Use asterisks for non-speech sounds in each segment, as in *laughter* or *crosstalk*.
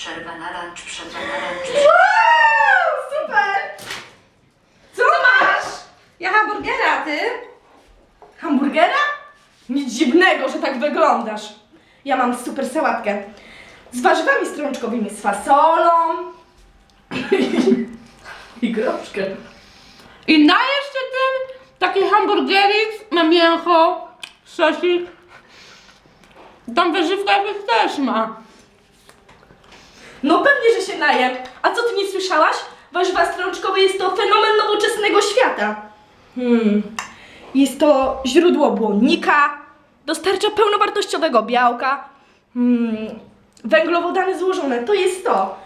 Przerwa na lunch, przerwa na lunch. Wow, super! Co masz? Ja hamburgera, ty? Hamburgera? Nic dziwnego, że tak wyglądasz. Ja mam super sałatkę. Z warzywami strączkowymi, z fasolą *laughs* i groszkiem. I na jeszcze tym taki hamburgerik na mięcho, sosik. Tam warzywka też ma. A co ty nie słyszałaś? Warzywa strączkowe jest to fenomen nowoczesnego świata. Hmm. Jest to źródło błonnika, dostarcza pełnowartościowego białka, hmm. węglowodany złożone, to jest to.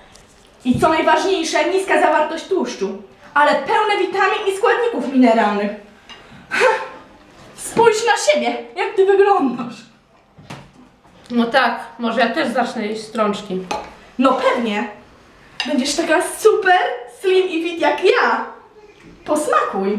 I co najważniejsze, niska zawartość tłuszczu, ale pełne witamin i składników mineralnych. Ha! Spójrz na siebie, jak ty wyglądasz. No tak, może ja też zacznę jeść strączki. No pewnie. Będziesz taka super slim i fit jak ja. Posmakuj.